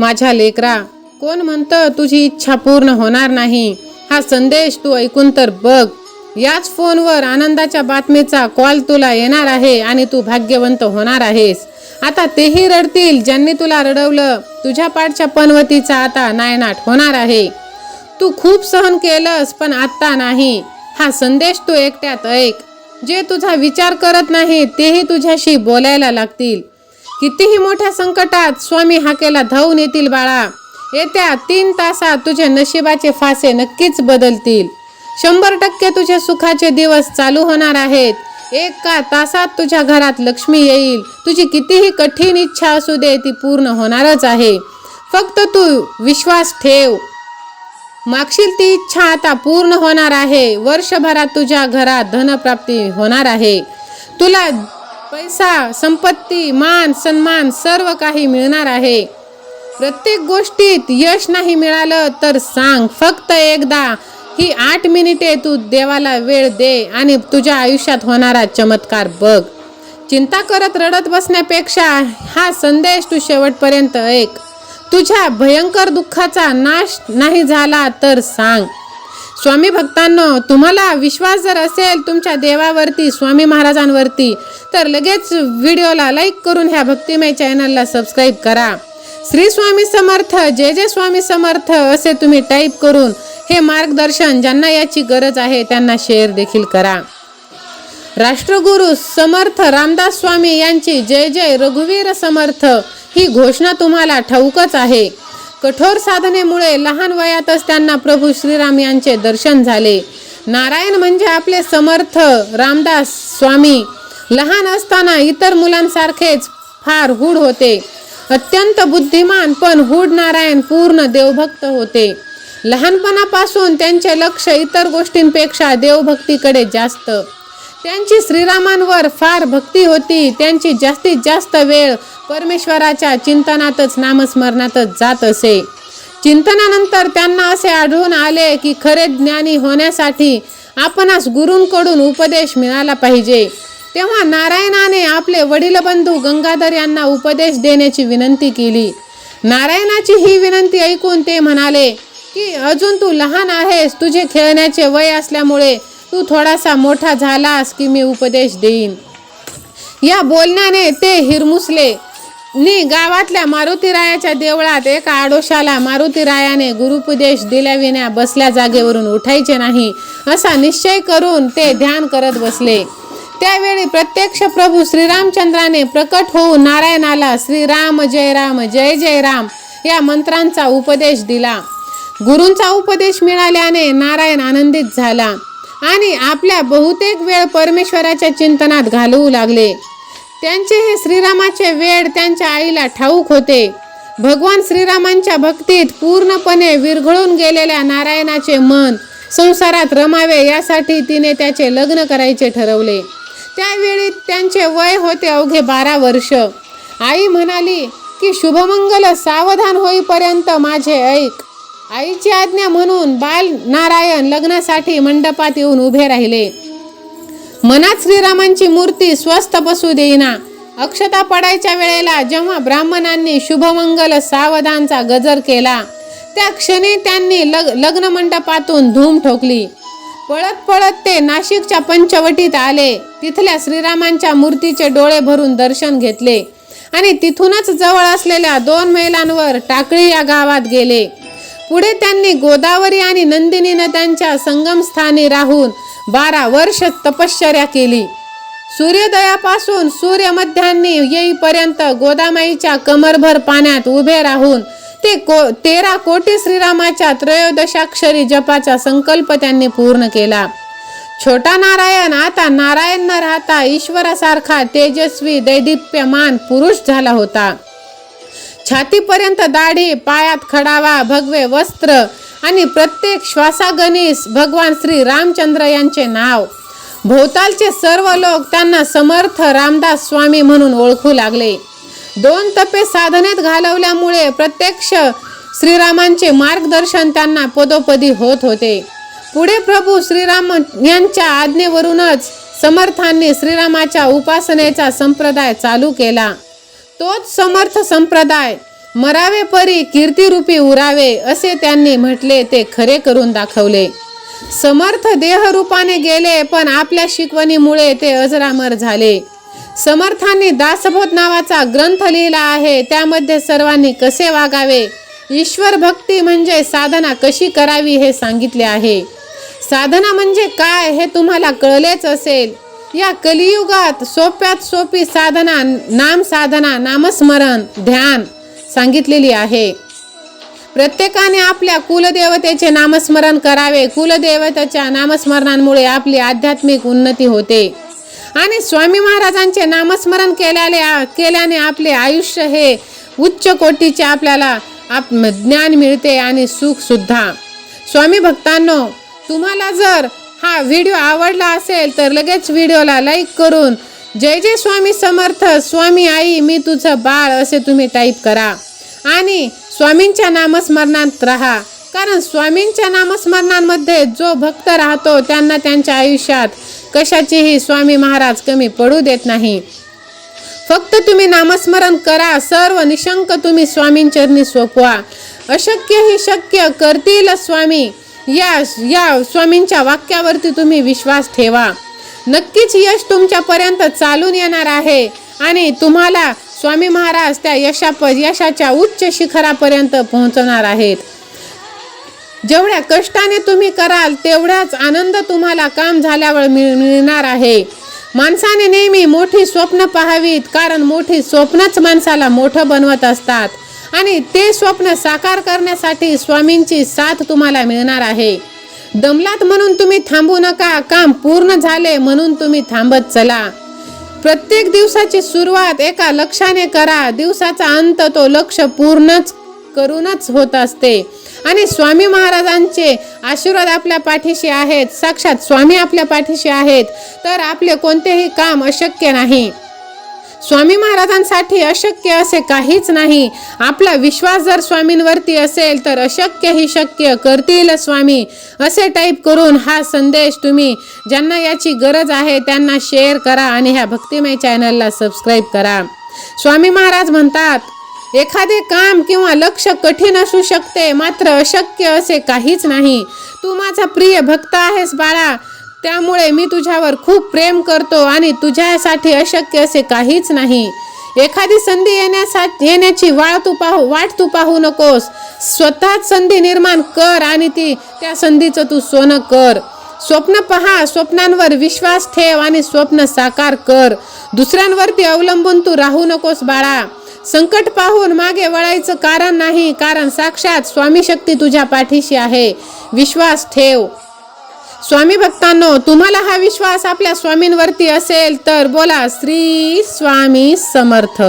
माझ्या लेकरा कोण म्हणतं तुझी इच्छा पूर्ण होणार नाही? हा संदेश तू ऐकून तर बघ. याच फोनवर आनंदाच्या बातमीचा कॉल तुला येणार आहे आणि तू भाग्यवंत होणार आहेस. आता तेही रडतील ज्यांनी तुला रडवलं. तुझ्या पाठच्या पनवतीचा आता नायनाट होणार आहे. तू खूप सहन केलंस पण आत्ता नाही. हा संदेश तू एकट्यात ऐक. जे तुझा विचार करत नाही तेही तुझ्याशी बोलायला लागतील. कितीही मोठ्या संकटात स्वामी हाकेला धावून येतील बाळा. येत्या तीन तासात तुझे नशिबाचे फासे नक्कीच बदलतील. शंभर टक्के तुझे सुखाचे दिवस चालू होणार आहेत. एका तासात तुझ्या घरात लक्ष्मी येईल. तुझी कितीही कठीण इच्छा असू दे ती पूर्ण होणारच आहे. फक्त तू विश्वास ठेव. मागशील ती इच्छा आता पूर्ण होणार आहे. वर्षभरात तुझ्या घरात धनप्राप्ती होणार आहे. तुला पैसा संपत्ती मान सन्मान सर्व काही मिळणार आहे. प्रत्येक गोष्टीत यश नाही मिळालं तर सांग फक्त एकदा ही आठ मिनिटे तू देवाला वेळ दे आणि तुझ्या आयुष्यात होणारा चमत्कार बघ. चिंता करत रडत बसण्यापेक्षा हा संदेश तू शेवटपर्यंत ऐक. तुझ्या भयंकर दुःखाचा नाश नाही झाला तर सांग. स्वामी भक्तांनो तुम्हाला विश्वास जर असेल तुमच्या देवावरती स्वामी महाराजांवरती तर लगेच व्हिडिओला लाईक करून ह्या भक्तिमय चॅनलला सबस्क्राईब करा. श्री स्वामी समर्थ जय जय स्वामी समर्थ असे तुम्ही टाईप करून हे मार्गदर्शन ज्यांना याची गरज आहे त्यांना शेअर देखील करा. राष्ट्रगुरु समर्थ रामदास स्वामी यांची जय जय रघुवीर समर्थ ही घोषणा तुम्हाला ठाऊकच आहे. कठोर साधनेमुळे लहान वयातच त्यांना प्रभू श्रीराम यांचे दर्शन झाले. नारायण म्हणजे आपले समर्थ रामदास स्वामी. लहान असताना इतर मुलांसारखेच फार हुड होते. अत्यंत बुद्धिमान पण हूड नारायण पूर्ण देवभक्त होते. लहानपणापासून त्यांचे लक्ष इतर गोष्टींपेक्षा देवभक्तीकडे जास्त. त्यांची श्रीरामांवर फार भक्ती होती. त्यांची जास्तीत जास्त वेळ परमेश्वराच्या चिंतनातच नामस्मरणातच जात असे. चिंतनानंतर त्यांना असे आढळून आले की खरे ज्ञानी होण्यासाठी आपणास गुरूंकडून उपदेश मिळाला पाहिजे. तेव्हा नारायणाने आपले वडीलबंधू गंगाधर यांना उपदेश देण्याची विनंती केली. नारायणाची ही विनंती ऐकून ते म्हणाले की अजून तू लहान आहेस. तुझे खेळण्याचे वय असल्यामुळे तू थोडासा मोठा झालास की मी उपदेश देईन. या बोलण्याने ते हिरमुसले. नी गावातल्या मारुतीरायाच्या देवळात एका आडोशाला मारुतीरायाने गुरुपदेश दिल्याविना बसल्या जागेवरून उठायचे नाही असा निश्चय करून ते ध्यान करत बसले. त्यावेळी प्रत्यक्ष प्रभू श्रीरामचंद्राने प्रकट होऊन नारायणाला श्रीराम जय राम जय जय राम या मंत्रांचा उपदेश दिला. गुरूंचा उपदेश मिळाल्याने नारायण आनंदित झाला आणि आपल्या बहुतेक वेळ परमेश्वराच्या चिंतनात घालवू लागले. त्यांचे हे श्रीरामाचे वेळ त्यांच्या आईला ठाऊक होते. भगवान श्रीरामांच्या भक्तीत पूर्णपणे विरघळून गेलेल्या नारायणाचे मन संसारात रमावे यासाठी तिने त्याचे लग्न करायचे ठरवले. त्यावेळी त्यांचे वय होते अवघे बारा वर्ष. आई म्हणाली की शुभमंगल सावधान होईपर्यंत माझे ऐक. आईची आज्ञा म्हणून बाल नारायण लग्नासाठी मंडपात येऊन उभे राहिले. मनात श्रीरामांची मूर्ती स्वस्थ बसू देईना. अक्षता पडायच्या वेळेला जेव्हा ब्राह्मणांनी शुभमंगल सावधानचा गजर केला त्या क्षणी त्यांनी लग लग्न मंडपातून धूम ठोकली. पळत पळत ते नाशिकच्या पंचवटीत आले. तिथल्या श्रीरामांच्या मूर्तीचे डोळे भरून दर्शन घेतले. आणि तिथूनच जवळ असलेल्या दोन मैलांवर टाकळी या गावात गेले. पुढे त्यांनी गोदावरी आणि नंदिनी नद्यांच्या संगमस्थानी राहून बारा वर्ष तपश्चर्या केली. सूर्योदयापासून सूर्यमध्यान्नी येईपर्यंत गोदामाईच्या कमरभर पाण्यात उभे राहून ते को तेरा कोटी श्रीरामाच्या त्रयोदशाक्षरी जपाचा संकल्प त्यांनी पूर्ण केला. छोटा नारायण आता नारायण न राहता ईश्वरासारखा तेजस्वी दैदिप्यमान पुरुष झाला होता. छातीपर्यंत दाढी पायात खडावा भगवे वस्त्र आणि प्रत्येक श्वासागणीस भगवान श्री रामचंद्र यांचे नाव. भोवतालचे सर्व लोक त्यांना समर्थ रामदास स्वामी म्हणून ओळखू लागले. दोन तपे साधनेत घालवल्यामुळे प्रत्यक्ष श्रीरामांचे मार्गदर्शन त्यांना पदोपदी होत होते. पुढे प्रभू श्रीराम यांच्या आज्ञेवरूनच समर्थांनी श्रीरामाच्या उपासनेचा संप्रदाय चालू केला. तोच समर्थ संप्रदाय मरावे परी कीर्तिरूपी उरावे असे त्यांनी म्हटले ते खरे करून दाखवले. समर्थ देहरूपाने गेले पण आपल्या शिकवणीमुळे ते अजरामर झाले. समर्थांनी दासबोध नावाचा ग्रंथ लिहिला आहे. त्यामध्ये सर्वांनी कसे वागावे? ईश्वर भक्ती म्हणजे साधना कशी करावी हे सांगितले आहे. साधना म्हणजे काय हे तुम्हाला कळलेच असेल. या कलियुगात सोप्यात सोपी साधना नाम साधना नामस्मरण ध्यान सांगितलेली आहे. प्रत्येकाने आपल्या कुलदेवतेचे नामस्मरण करावे. कुलदेवतेच्या नामस्मरणामुळे आपली आध्यात्मिक उन्नती होते. आणि स्वामी महाराजांचे नामस्मरण केल्याने केल्याने आपले आयुष्य हे उच्च कोटीचे आपल्याला आप ज्ञान मिळते आणि सुखसुद्धा स्वामी भक्तांनो तुम्हाला जर हा व्हिडिओ आवडला असेल तर लगेच व्हिडिओला लाईक करून जय जय स्वामी समर्थ स्वामी आई मी तुझं बाळ असे तुम्ही टाईप करा. आणि स्वामींच्या नामस्मरणात राहा. कारण स्वामींच्या नामस्मरणांमध्ये जो भक्त राहतो त्यांना त्यांच्या आयुष्यात कशाचीही स्वामी महाराज कमी पडू देत नाही. फक्त तुम्ही नामस्मरण करा सर्व निशंक तुम्ही स्वामींचरणी सोपवा. अशक्य ही शक्य करतील स्वामी या या स्वामींच्या वाक्यावरती तुम्ही विश्वास ठेवा. नक्कीच यश तुमच्यापर्यंत चालून येणार आहे आणि तुम्हाला स्वामी महाराज त्या यशा यशाच्या उच्च शिखरापर्यंत पोहोचणार आहेत. जेवढ्या कष्टाने तुम्ही कराल तेवढाच आनंद तुम्हाला काम झाल्यावर मिळ मिळणार आहे. माणसाने नेहमी मोठी स्वप्न पाहावीत कारण मोठी स्वप्नच माणसाला मोठं बनवत असतात. आणि ते स्वप्न साकार करण्यासाठी स्वामींची साथ तुम्हाला मिळणार आहे. दमलात म्हणून तुम्ही थांबू नका काम पूर्ण झाले म्हणून तुम्ही थांबत चला. प्रत्येक दिवसाची सुरुवात एका लक्षाने करा दिवसाचा अंत तो लक्ष पूर्णच करूनच होत असते. आणि स्वामी महाराजांचे आशीर्वाद आपल्या पाठीशी आहेत. साक्षात स्वामी आपल्या पाठीशी आहेत. तर आपले कोणतेही काम अशक्य नाही. स्वामी महाराजांसाठी अशक्य असे काहीच नाही. आपला विश्वास जर स्वामींवरती असेल तर अशक्य ही शक्य करतील स्वामी. असे टाईप करून हा संदेश तुम्ही ज्यांना याची गरज आहे त्यांना शेअर करा आणि ह्या भक्तिमय चॅनलला सबस्क्राईब करा. स्वामी महाराज म्हणतात एखादे काम किंवा लक्ष कठीण असू शकते मात्र अशक्य असे काहीच नाही. तू माझा प्रिय भक्त आहेस बाळा. त्यामुळे मी तुझ्यावर खूप प्रेम करतो आणि तुझ्यासाठी अशक्य असे काहीच नाही. एखादी संधी येण्यासा येण्याची वाळ तू पाहू वाट तू पाहू नकोस. स्वतःच संधी निर्माण कर आणि ती त्या संधीचं तू सोनं कर. स्वप्न पहा स्वप्नांवर विश्वास ठेव आणि स्वप्न साकार कर. दुसऱ्यांवरती अवलंबून तू राहू नकोस बाळा. संकट पाहून मागे वळायचं कारण नाही कारण साक्षात स्वामी शक्ती तुझ्या पाठीशी आहे. विश्वास ठेव. स्वामी भक्तांनो तुम्हाला हा विश्वास आपल्या स्वामींवरती असेल तर बोला श्री स्वामी समर्थ.